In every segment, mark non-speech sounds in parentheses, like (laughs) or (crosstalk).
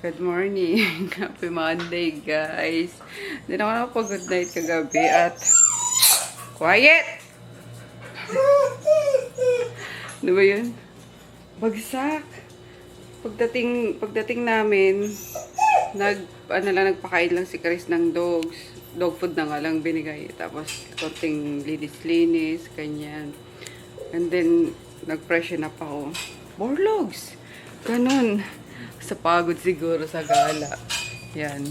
Good morning. (laughs) Happy Monday, guys. Hindi na ako nakapag-good night kagabi at... Quiet! (laughs) Ano ba yun? Bagsak. Pagdating, pagdating namin, nag, ano lang, nagpakain lang si Chris ng dogs. Dog food na nga lang binigay. Tapos, konting linis-linis, ganyan. And then, nag-freshen up ako. Borlogs! Ganun. Sa pagod siguro sa gala. Yan.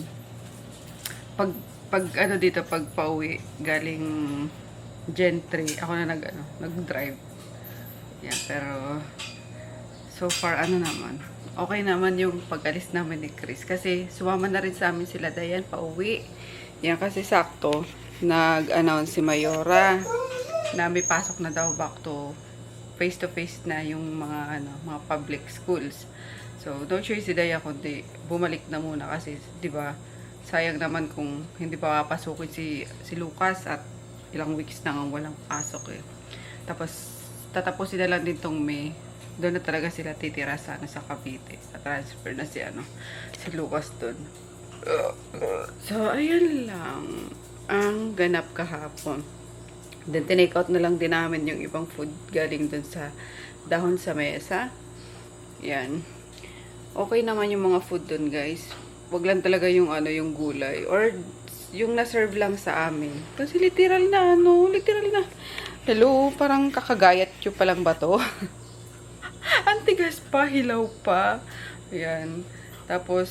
Pag, pag ano dito, pag pauwi, galing gentry, ako na nag, ano, nag-drive. Yan, pero so far, ano naman, okay naman yung pag-alis namin ni Chris. Kasi sumama na rin sa amin sila Dayan pauwi. Yan, kasi sakto, nag-announce si Mayora na may pasok na daw back to face-to-face na yung mga ano mga public schools. So, no choice si Daya kundi bumalik na muna kasi, di ba, sayang naman kung hindi pa papasukin si, si Lucas at ilang weeks na nga walang pasok eh. Tapos, tatapusin na lang din tong May. Doon na talaga sila titira sa, ano, sa Cavite. Sa transfer na si, ano, si Lucas doon. So, ayan lang ang ganap kahapon. Then, tinake out na lang din namin yung ibang food galing dun sa dahon sa mesa. Yan. Okay naman yung mga food dun, guys. Wag lang talaga yung ano, yung gulay. Or yung na-serve lang sa amin. Kasi literal na, ano, literal na. Hello, parang kakagayat yung palang ba to? Antigas (laughs) pa, hilaw pa. Yan. Tapos,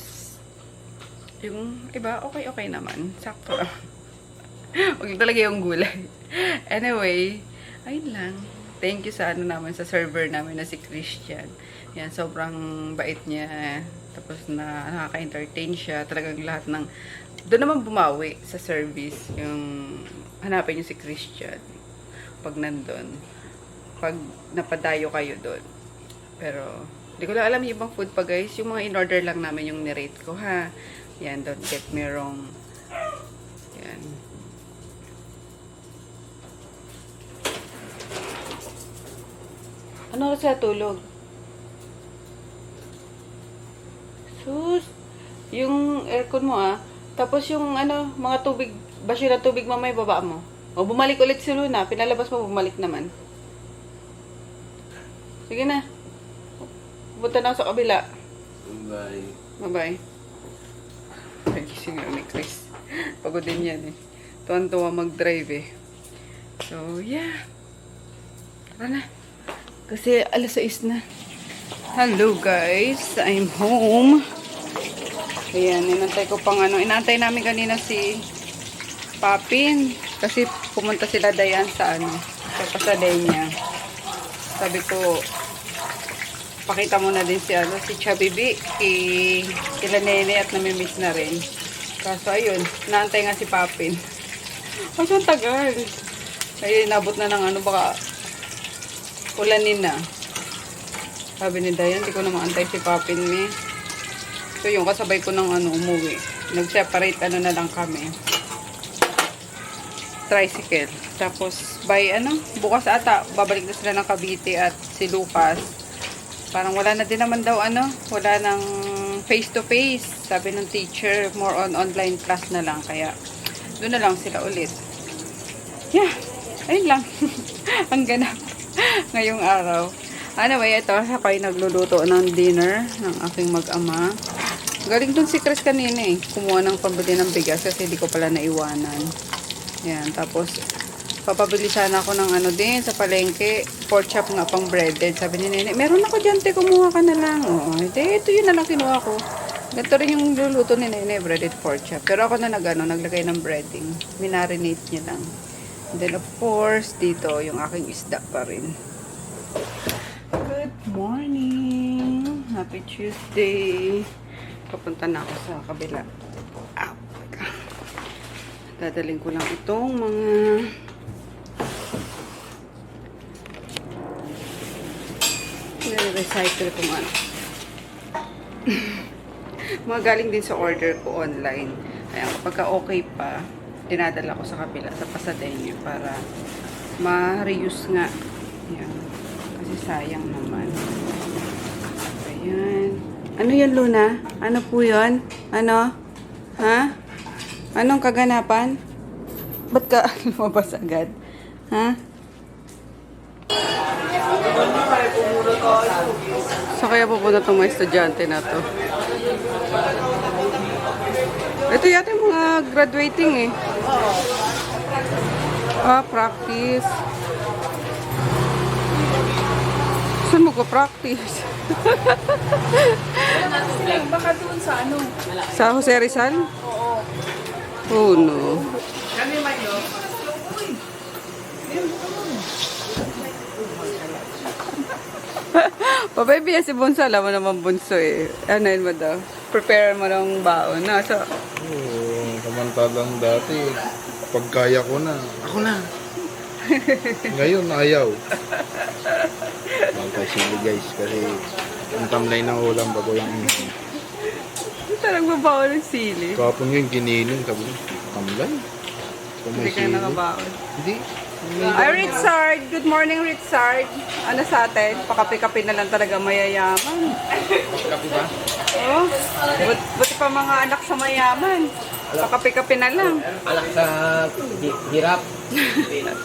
yung iba, okay-okay naman. Sakto (laughs) lang. Talaga yung gulay. (laughs) Anyway, ayun lang. Thank you sa ano naman, sa server namin na si Christian. Yan, sobrang bait niya. Tapos na nakaka-entertain siya. Talagang lahat ng... Doon naman bumawi sa service. Yung hanapin niyo si Christian. Pag nandun. Pag napadayo kayo doon. Pero, hindi ko lang alam yung ibang food pa guys. Yung mga in-order lang namin yung nirate ko ha. Yan, don't get me wrong. Yan. Ano sa tulog? Yung aircon mo ah. Tapos yung ano, mga tubig, basyo na tubig mamay baba mo. O bumalik ulit si Luna, pinalabas mo, bumalik naman. Sige na. Punta na sa kabila. Bye. Bye-bye. Nagising lang ni Chris. Pagod din yan eh. Tuwan-tuwa mag-drive eh. So, yeah. Tara na. Kasi alas 6 na. Hello guys. I'm home. Ayan, inantay ko pang ano. Inantay namin kanina si Papin. Kasi pumunta sila Dayan sa ano. Sa Pasadena. Sabi ko, pakita mo na din si ano, si B, kay kila Nene at namimiss na rin. Kaso ayun, naantay nga si Papin. (laughs) Kaso tagal. Ayun, nabot na ng ano, baka ulanin na. Sabi ni Dayan, hindi ko na maantay si Papin ni. So yung kasabay ko ng ano, umuwi. Nag-separate ano na lang kami. Tricycle. Tapos by ano, bukas ata, babalik na sila ng Cavite at si Lucas parang wala na din naman daw ano, wala nang face to face. Sabi ng teacher, more on online class na lang. Kaya, doon na lang sila ulit. Yeah, ayun lang. (laughs) Ang ganap (laughs) ngayong araw. Anyway, ito, ako ay nagluluto ng dinner ng aking mag-ama. Galing dun si Chris kanina eh. Kumuha ng pambili ng bigas kasi hindi ko pala naiwanan. Yan, tapos papabili sana ako ng ano din sa palengke. Pork chop nga pang breaded. Sabi ni Nene, meron ako dyan, te, kumuha ka na lang. Oo, ito, ito yun na lang kinuha ko. Ganito rin yung luluto ni Nene, breaded pork chop. Pero ako na nag, ano, naglagay ng breading. Minarinate niya lang. And then of course, dito yung aking isda pa rin. Good morning! Happy Tuesday! Papunta na ako sa kabila. Teka. Dadaling ko lang itong mga nire-recycle ko man. (laughs) mga galing din sa order ko online. Kaya kapag ka okay pa, dinadala ko sa kabila, sa Pasadena para ma-reuse nga. Yan. Kasi sayang naman. Ayan. Ano yun, Luna? Ano po yun? Ano? Ha? Anong kaganapan? Ba't ka (laughs) lumabas agad? Ha? So kaya pupunta itong mga estudyante na to. Ito yata yung mga graduating eh. Ah, practice. Saan mo ko practice? Baka doon sa ano. Sa Jose Rizal? Oo. Oh no. Kami may no? Pababy yan si Bunso. Alam mo naman Bunso eh. Ano yun mo daw? Prepare mo ng baon. No? So, Oo, samantalang dati, pag kaya ko na, ako na. Ngayon, ayaw. (laughs) Bangkay sili guys, kasi ang tamlay ng ulam bago yung talagang babaon ng sili. Kapon yung giniling, sabi ko, tamlay? Kung Hindi may ka sili. nakabaon. Hindi. Ay, Richard! Good morning, Richard! Ano sa atin? Pakapi-kapi na lang talaga mayayaman. Kapi ba? Oh, but, buti pa mga anak sa mayaman. Pakapi-kapi na lang. anak sa hirap.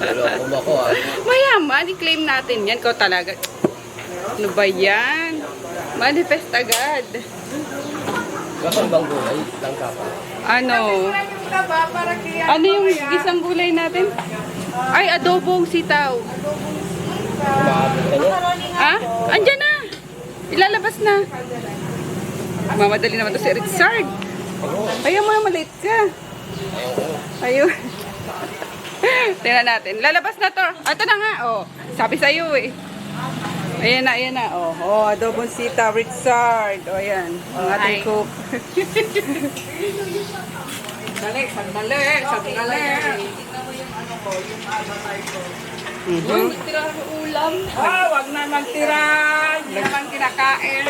Loko mo ko ah. Mayaman, i-claim natin yan. Ikaw talaga. Ano ba yan? Manifest agad. Kapag bang gulay, lang ka pa. Ano? Ano yung isang gulay natin? Ay, adobong sitaw. Kumahapon ka niya. Ah? Andyan na. Ilalabas na. Mamadali naman to si Richard. Ayaw mo na maliit ka. Ayun. (laughs) Tingnan natin. Lalabas na to. Ito na nga. Oh, sabi sa'yo eh. Ayan na, ayan na. Oh, oh adobong sita, Richard. Oh, ayan. Ang ating cook. (laughs) Sandali, sandali, sandali. Mhm. Ah, wag na magtira. Hindi naman kinakain.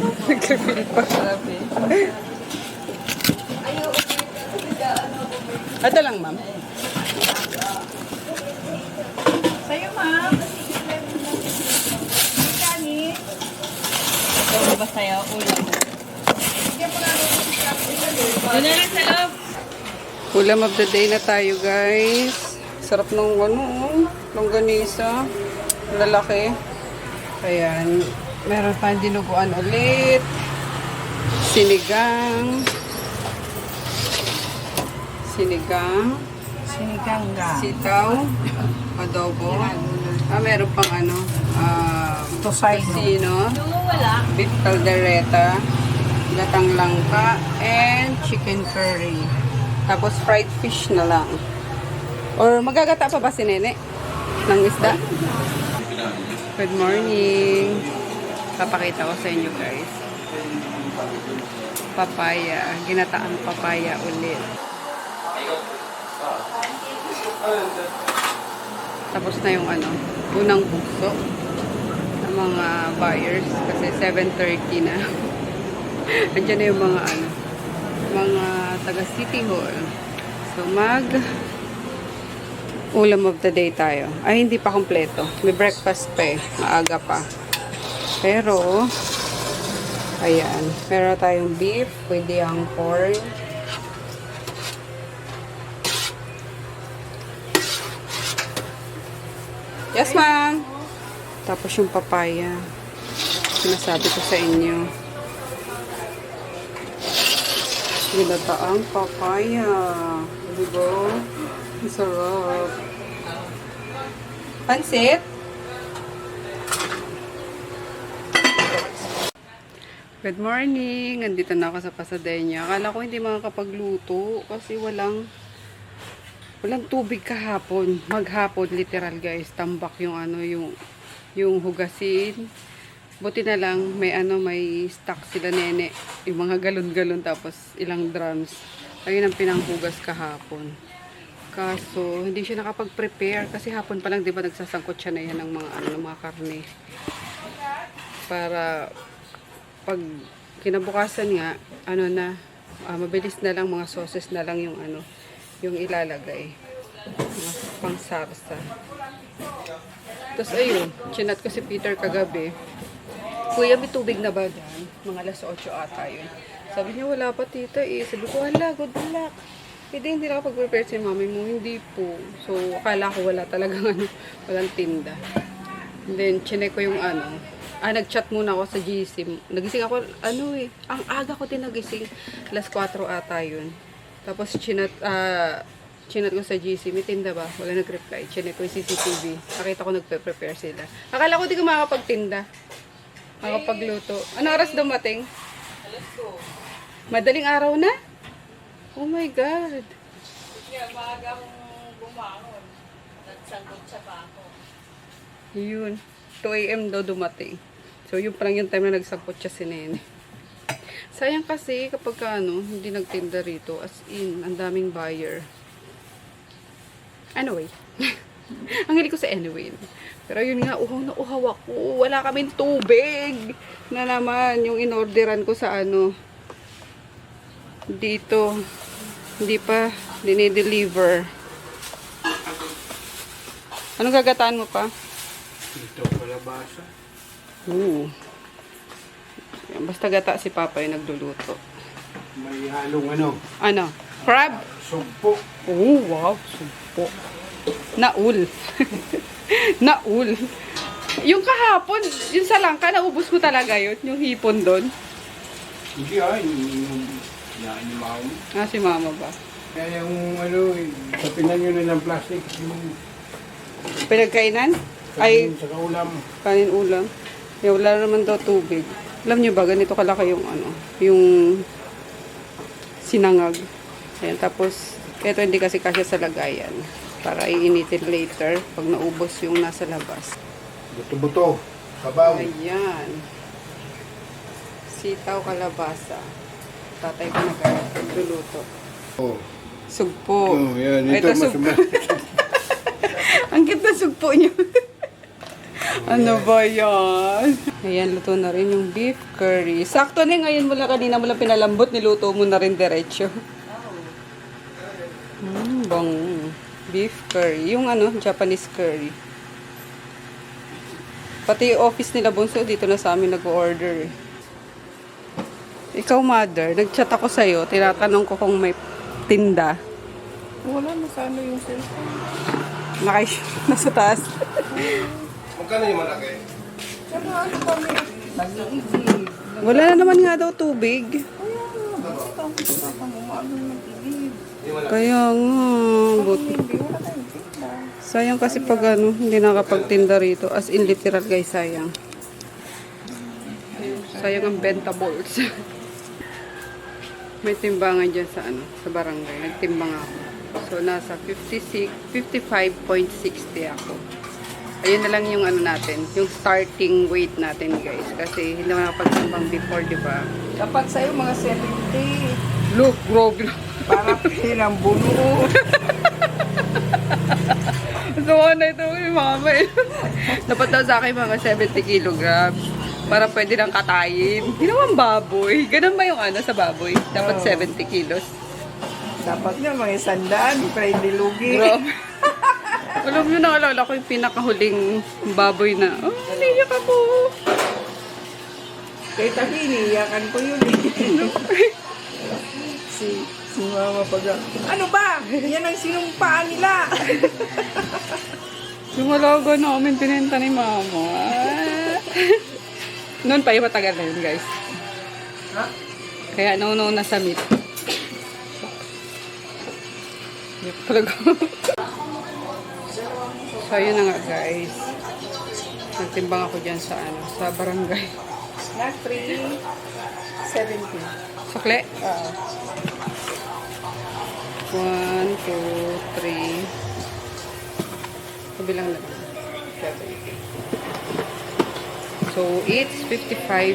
(laughs) Nag-refill pa. Ito lang, ma'am. Sa'yo, ma'am. Kani. Ito ba sa'yo? Ulam. Doon na lang sa loob. Ulam of the day na tayo, guys. Sarap ng ano, oh, longganisa. Lalaki. Ayan. Meron pa dinuguan ulit. Sinigang. Sinigang. Sinigangga. Sitaw. Adobo. Ah, meron pang ano. Ah, Tosay, no? Sino? wala. beef caldereta, gatang langka, and chicken curry. Tapos fried fish na lang. Or magagata pa ba si Nene? Ng isda? Good morning. Papakita ko sa inyo guys. Papaya. Ginataang papaya ulit. Tapos na yung ano, unang bugso ng mga buyers kasi 7.30 na. (laughs) Andiyan na yung mga ano, mga taga City Hall. So mag ulam of the day tayo. Ay, hindi pa kompleto. May breakfast pa eh. Maaga pa. Pero, ayan. Meron tayong beef with yung corn. Yes, ma'am. Tapos yung papaya. Sinasabi ko sa inyo. Ginataang papaya. Diba? Ang. Pansit? Good morning! Andito na ako sa Pasadena. Akala ko hindi makakapagluto kasi walang walang tubig kahapon. Maghapon, literal guys. Tambak yung ano, yung yung hugasin. Buti na lang, may ano, may stock sila nene. Yung mga galon-galon tapos ilang drums. Ayun ang pinanghugas kahapon. Kaso, hindi siya nakapag-prepare kasi hapon pa lang, di ba, nagsasangkot siya na yan ng mga, ano, ng mga karne. Para, pag kinabukasan nga, ano na, ah, mabilis na lang, mga sauces na lang yung ano, yung ilalagay. Mga pang sarsa. Tapos ayun, chinat ko si Peter kagabi. Kuya, may tubig na ba dyan? Mga alas 8 ata yun. Sabi niya, wala pa tita eh. Sabi ko, hala, good luck. Hindi, hindi nakapag-prepare si mami mo. Hindi po. So, akala ko wala talagang (laughs) ano, walang tinda. And then, chinek ko yung ano. Ah, nag-chat muna ako sa GC. Nagising ako, ano eh, ang aga ko din nagising. Alas 4 ata yun. Tapos, chinat, ah, chinat ko sa GC, may tinda ba? Wala nag-reply. Chinek ko yung CCTV. Nakita ko nagpe-prepare sila. Akala ko di ko makakapagtinda. Makapagluto. Ano oras dumating? Madaling araw na? Oh my God. Kaya maaga akong bumangon. Nagsanggot siya pa ako. Yun. 2 a.m. daw dumating. So, yun pa lang yung time na nagsangkot siya si Nene. Sayang kasi kapag ka, ano, hindi nagtinda rito. As in, ang daming buyer. Anyway. (laughs) ang hilig ko sa anyway. Pero yun nga, uhaw na uhaw ako. Wala kaming tubig. Na naman, yung inorderan ko sa ano, dito. Hindi pa dinideliver. Anong gagataan mo pa? Ito pala basa. Oo. Yan, Basta gata si Papa yung nagluluto. May halong ano, Ano? Crab? sumpo. Oh, wow. Sumpo. Naul. (laughs) Naul. Yung kahapon, yung sa langka, naubos mo talaga yun? Yung hipon doon? Hindi ah, yung, yung naanimaw. Ah, si mama ba? Kaya yung ano, sapinan nyo na ng plastic, yung Pinagkainan? Ay, sa kaulam. kanin ulam. Eh, wala naman daw tubig. Alam nyo ba, ganito kalaki yung ano, yung sinangag. Ayan, tapos, ito hindi kasi kasya sa lagayan. Para iinitin later pag naubos yung nasa labas. Buto-buto. Kabaw. Ayan. Sitaw kalabasa. Tatay ko nagluluto. Oh. Sugpo. Oh, yan. Ito, ito, sug- mas, (laughs) Ang na sugpo niyo. Ano ba yan? Ayan, luto na rin yung beef curry. Sakto na ngayon mo lang kanina mo lang pinalambot, niluto mo na rin diretso. Mm, bang beef curry. Yung ano, Japanese curry. Pati office nila bunso dito na sa amin nag-order. eh. Ikaw, mother, nag-chat ako sa'yo. Tinatanong ko kung may tinda. Wala na sana yung cellphone. Nakay, (laughs) nasa taas. Magkano yung malaki? Wala na naman nga daw tubig. Umaga nag-iigib. Kaya nga, but, sayang kasi pag ano, hindi nakapagtinda rito. As in literal guys, sayang. Sayang ang bentables. May timbangan dyan sa ano, sa barangay. Nagtimbang ako. So, nasa 56, 55.60 ako. Ayun na lang yung ano natin, yung starting weight natin guys. Kasi hindi naman nakapagtimbang before, di ba? Dapat sa'yo mga 70. Look, grobe Para pilang (laughs) buno. So, ano ito yung mama eh. Dapat daw sa akin mga 70 kilograms. Para pwede nang katayin. Naman baboy. Ganun ba yung ano sa baboy? Dapat Oo. 70 kilos. Dapat nga mga sandaan, para hindi lugi. Grabe. (laughs) Alam nyo, naalala ko yung pinakahuling baboy na, oh, naiyak ako. Kaya tahini, iyakan ko yun eh. (laughs) si, si mama pag, ano ba? Yan ang sinumpaan nila. (laughs) Yung alaga namin, pinenta ni mama. Noon pa yung matagal na yun, guys. Ha? Kaya nauna na sa meat. Yep, talaga. (laughs) so, yun na nga, guys. Nagtimbang ako dyan sa, ano, sa barangay. Na 370. Sukle? Ah. One, two, three. Kabilang lang. Seven. So, it's 55.60.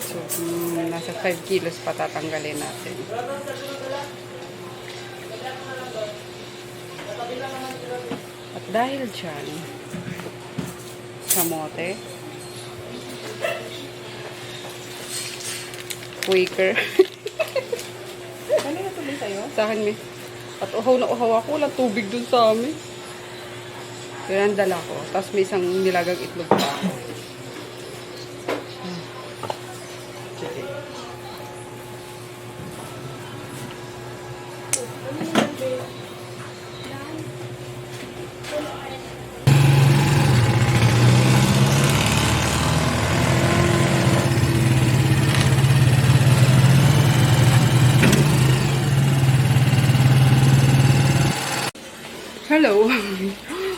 So, mm, nasa 5 kilos pa tatanggalin natin. Dahil dyan, kamote, Quaker. Ano na tuloy sa'yo? sa akin, may. At uhaw na uhaw ako. Walang tubig dun sa amin. Yun ang dala ko. Tapos may isang nilagang itlog pa. Hello.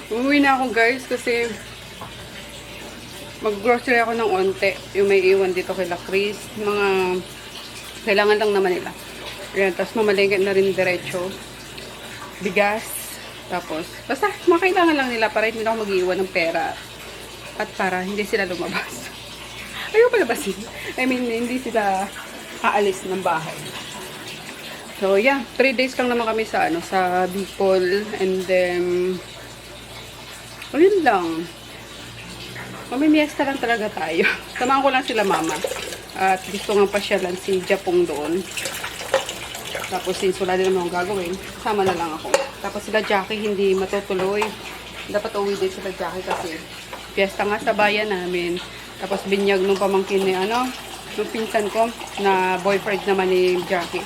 Umuwi na ako guys kasi mag-grocery ako ng onte. Yung may iwan dito kay La Chris. Mga kailangan lang naman nila. Ayan, tapos mamalengke na rin diretso. Bigas. Tapos, basta mga kailangan lang nila para hindi ako mag-iwan ng pera. At para hindi sila lumabas. (laughs) Ayaw palabasin. I mean, hindi sila aalis ng bahay. So, yeah. Three days lang naman kami sa, ano, sa Bicol. And then, ayun lang. Mamimiesta lang talaga tayo. (laughs) Samahan ko lang sila mama. At gusto nga pasyalan si Japong doon. Tapos since wala din naman akong gagawin, sama na lang ako. Tapos sila Jackie hindi matutuloy. Dapat uwi din sila Jackie kasi fiesta nga sa bayan namin. Tapos binyag nung pamangkin ni ano, nung pinsan ko na boyfriend naman ni Jackie.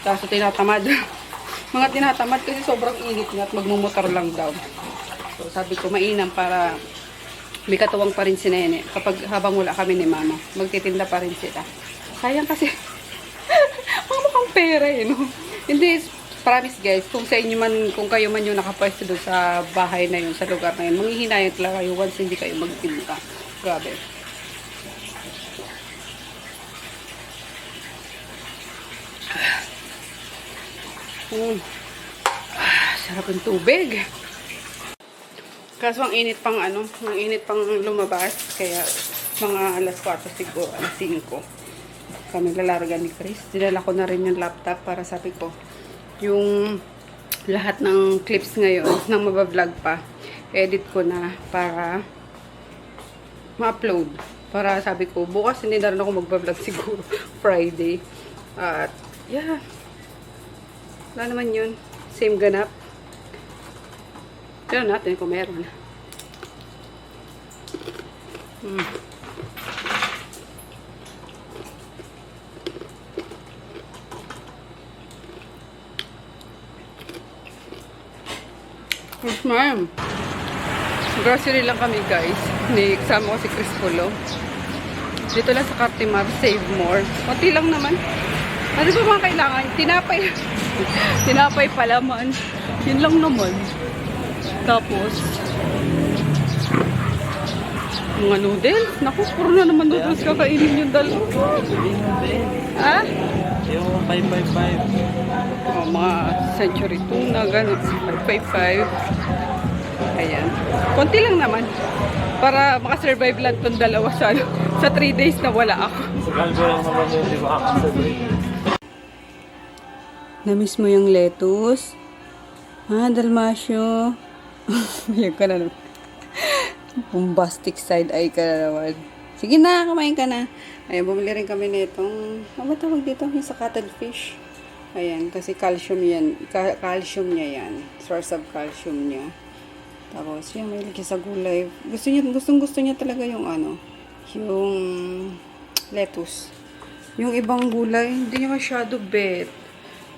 Tapos tinatamad. (laughs) Mga tinatamad kasi sobrang init nga at magmumotor lang daw. So sabi ko mainam para may katuwang pa rin si Nene. Kapag habang wala kami ni Mama, magtitinda pa rin sila. Sayang kasi (laughs) mga mukhang pera eh, no? Hindi, promise guys, kung sa inyo man, kung kayo man yung nakapwesto doon sa bahay na yun, sa lugar na yun, manghihinayan talaga kayo once hindi kayo magtinda. Grabe. (sighs) Mm. Ah, sarap ng tubig. Kaso ang init pang ano, ang init pang lumabas, kaya mga alas 4 siguro, alas 5. Kami lalarga ni Chris. Dinala ko na rin yung laptop para sabi ko, yung lahat ng clips ngayon, nang mabablog pa, edit ko na para ma-upload. Para sabi ko, bukas hindi na rin ako magbablog (laughs) siguro, Friday. At, yeah. Wala naman yun. Same ganap. Tignan natin kung meron. Hmm. Yes, ma'am. Grocery lang kami, guys. (laughs) Ni kasama ko si Chris Pulo. Dito lang sa Cartimar, Save More. Konti lang naman. Ano ba mga kailangan? Tinapay. (laughs) Tinapay palaman. Yun lang naman. Tapos, mga noodles. Naku, puro na naman noodles kakainin yung dalawa. Ha? Yung 555. Oh, mga century tuna, ganun. 555. Ayan. Konti lang naman. Para makasurvive lang tong dalawa sa, ano, sa 3 days na wala ako. Galgo lang naman yun, di ba? Namiss mo yung lettuce? Ah, dalmasyo. Ayun ka na naman. Bombastic side eye ka na naman. Sige na, kumain ka na. Ayan, bumili rin kami nitong, ano ba tawag dito? Yung sa cuttlefish. Ayan, kasi calcium yan. Ka- calcium niya yan. Source of calcium niya. Tapos, yan, may lagyan sa gulay. Gusto niya, gustong gusto niya talaga yung ano, yung lettuce. Yung ibang gulay, hindi niya masyado bet.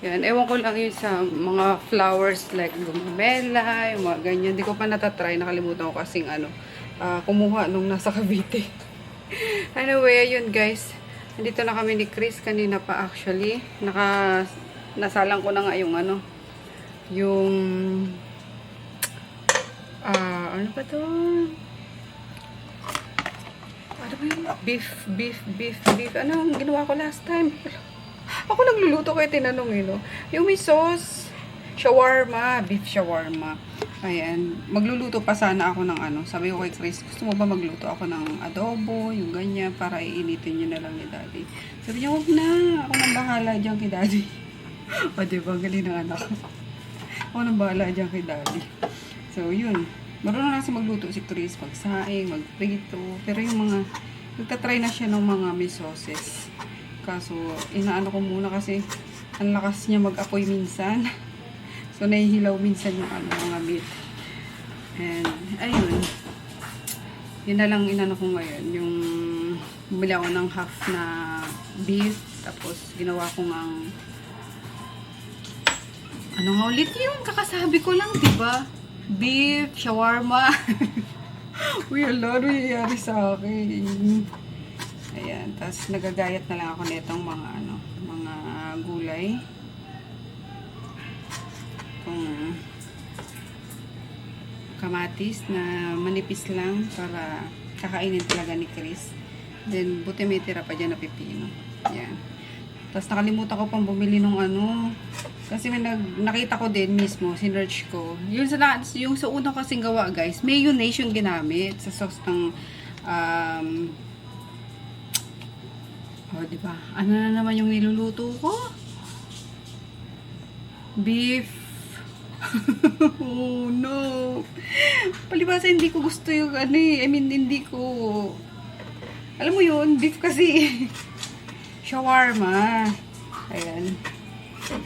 Yan, ewan ko lang yun sa mga flowers like gumamela, yung mga ganyan. Hindi ko pa natatry, nakalimutan ko kasing ano, ah, kumuha nung nasa Cavite. (laughs) anyway, yun guys. Nandito na kami ni Chris kanina pa actually. Naka, nasalang ko na nga yung ano, yung, ah, ano ba to? Ano ba yun? Beef, beef, beef, beef. Ano ginawa ko last time? Ako nagluluto kaya tinanong eh, no? Yung may sauce, shawarma, beef shawarma. Ayan. Magluluto pa sana ako ng ano. Sabi ko kay Chris, gusto mo ba magluto ako ng adobo, yung ganyan, para iinitin niyo na lang ni Daddy. Sabi niya, huwag na. Ako nang bahala dyan kay Daddy. (laughs) o, diba? Galing ng anak ko. Ako nang bahala dyan kay Daddy. So, yun. Marunong na kasi magluto si Chris, magsaing, magprito. Pero yung mga, nagtatry na siya ng mga may sauces. Kaso, inaano ko muna kasi ang lakas niya mag-apoy minsan. So, nahihilaw minsan yung ano, mga meat. And, ayun. Yun na lang inano ko ngayon. Yung bumili ako ng half na beef. Tapos, ginawa ko ng ano nga ulit yung kakasabi ko lang, di ba? Beef, shawarma. (laughs) Uy, ala, ano nangyayari sa akin? Ayan, tapos nagagayat na lang ako nitong mga ano, mga gulay. Kung kamatis na manipis lang para kakainin talaga ni Chris. Then, buti may tira pa dyan na pipino. Yan. Tapos nakalimutan ko pang bumili ng ano. Kasi may nag, nakita ko din mismo, sinerch ko. Yung sa, yung sa unang kasing gawa guys, mayonnaise yung ginamit sa sauce ng um, oh, di ba? Ano na naman yung niluluto ko? Beef. (laughs) oh no. Palibasa hindi ko gusto yung ano eh. I mean, hindi ko... Alam mo yun, beef kasi. (laughs) Shawarma. Ayan.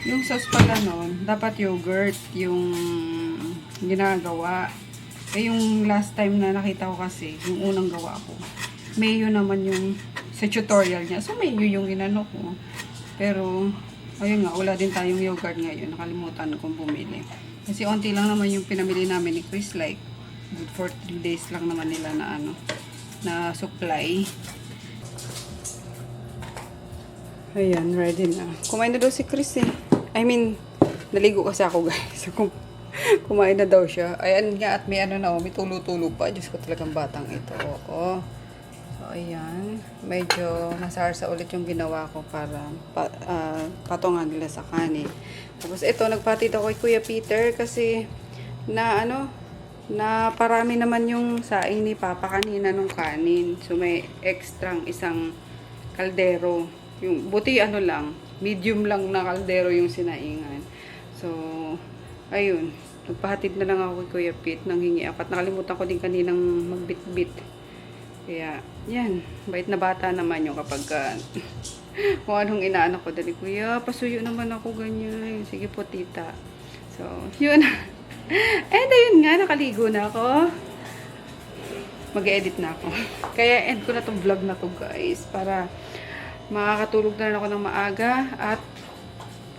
Yung sauce pala nun, dapat yogurt yung ginagawa. Eh, yung last time na nakita ko kasi, yung unang gawa ko, mayo naman yung sa tutorial niya. So, mayo yung inano ko. Pero, ayun nga, wala din tayong yogurt ngayon. Nakalimutan kong bumili. Kasi onti lang naman yung pinamili namin ni Chris. Like, good for 3 days lang naman nila na ano, na supply. Ayan, ready na. Kumain na daw si Chris eh. I mean, naligo kasi ako (laughs) guys. Kum kumain na daw siya. Ayan nga at may ano na, oh, may tulo-tulo pa. Diyos ko talagang batang ito. Oo. So, ayan. Medyo nasarsa ulit yung ginawa ko para pa, ah, patungan nila sa kanin. Tapos ito, nagpatid ako kay Kuya Peter kasi na ano, na parami naman yung saing ni Papa kanina nung kanin. So, may extrang isang kaldero. Yung buti ano lang, medium lang na kaldero yung sinaingan. So, ayun. Nagpahatid na lang ako kay Kuya Pete nang hingi ako. At nakalimutan ko din kaninang magbit-bit. Kaya, yan. Bait na bata naman yung kapag ah, (laughs) kung anong inaano ko. Dali, Kuya, pasuyo naman ako ganyan. Sige po, tita. So, yun. (laughs) And ayun nga, nakaligo na ako mag-edit na ako. (laughs) Kaya end ko na tong vlog na to guys para makakatulog na ako ng maaga at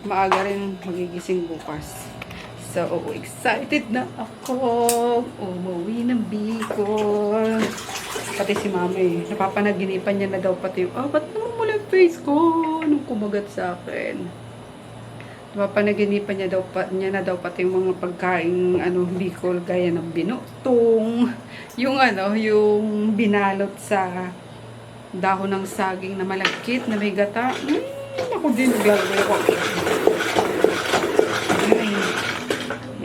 maaga rin magigising bukas. So, excited na ako. Umuwi ng Bicol. Pati si mama eh. Napapanaginipan niya na daw pati ah, ba't naman mula face ko? Nung kumagat sa akin. Napapanaginipan niya, daw, pa, niya na daw pati yung mga pagkain, ano, Bicol, gaya ng binutong. (laughs) Yung ano, yung binalot sa dahon ng saging na malagkit na may gata. Mm, ako din, naglalagay ako. Ay.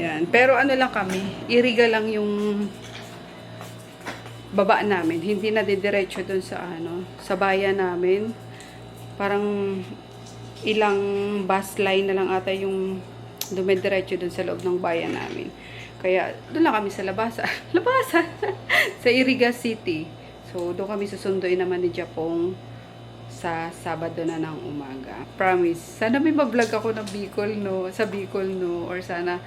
Yan. Pero ano lang kami, iriga lang yung baba namin. Hindi na didiretso dun sa ano, sa bayan namin. Parang ilang bus line na lang ata yung dumidiretso dun sa loob ng bayan namin. Kaya doon lang kami sa labasa. (laughs) labasa! (laughs) sa Iriga City. So, doon kami susunduin naman ni Japong sa Sabado na ng umaga. Promise. Sana may ma-vlog ako ng Bicol, no? Sa Bicol, no? Or sana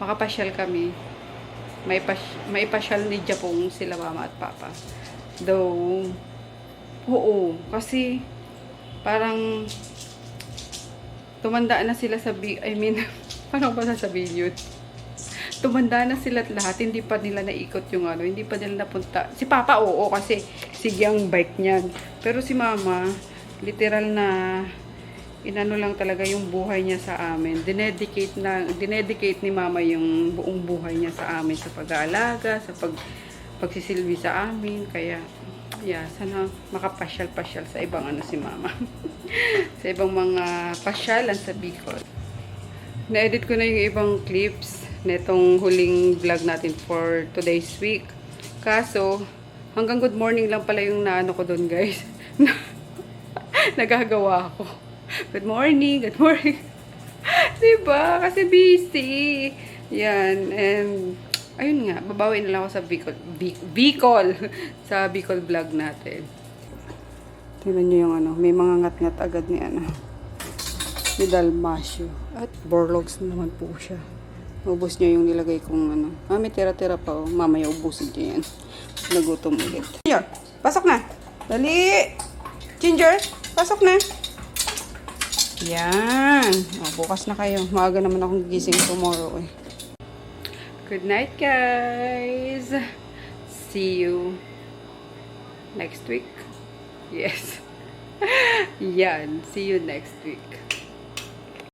makapasyal kami. May, pas may pasyal ni Japong sila mama at papa. Though, oo. Kasi, parang tumanda na sila sa I mean, (laughs) paano ba sasabihin yun? Tumanda na sila at lahat, hindi pa nila naikot yung ano, hindi pa nila napunta. Si Papa, oo, kasi sige ang bike niyan. Pero si Mama, literal na inano lang talaga yung buhay niya sa amin. Dinedicate na dinedicate ni Mama yung buong buhay niya sa amin sa pag-aalaga, sa pag pagsisilbi sa amin. Kaya yeah, sana makapasyal-pasyal sa ibang ano si Mama. (laughs) sa ibang mga pasyalan sa Bicol. Na-edit ko na yung ibang clips netong huling vlog natin for today's week. Kaso, hanggang good morning lang pala yung naano ko doon guys. (laughs) Nagagawa ako. (laughs) Good morning, good morning. (laughs) diba? Kasi busy. Yan. And, ayun nga, babawi na lang ako sa Bicol. Bic- Bicol! (laughs) sa Bicol vlog natin. Tingnan nyo yung ano, may mga ngat-ngat agad ni ano, ni Dalmasio. At Borlogs na naman po siya. Ubus niyo yung nilagay kong ano. Ah, may tira-tira pa oh. Mamaya ubusin niyo yan. Nagutom ulit. Ginger, pasok na. Dali! Ginger, pasok na. Yan. O, bukas na kayo. Maaga naman akong gising tomorrow eh. Good night, guys. See you next week. Yes. (laughs) Yan. See you next week.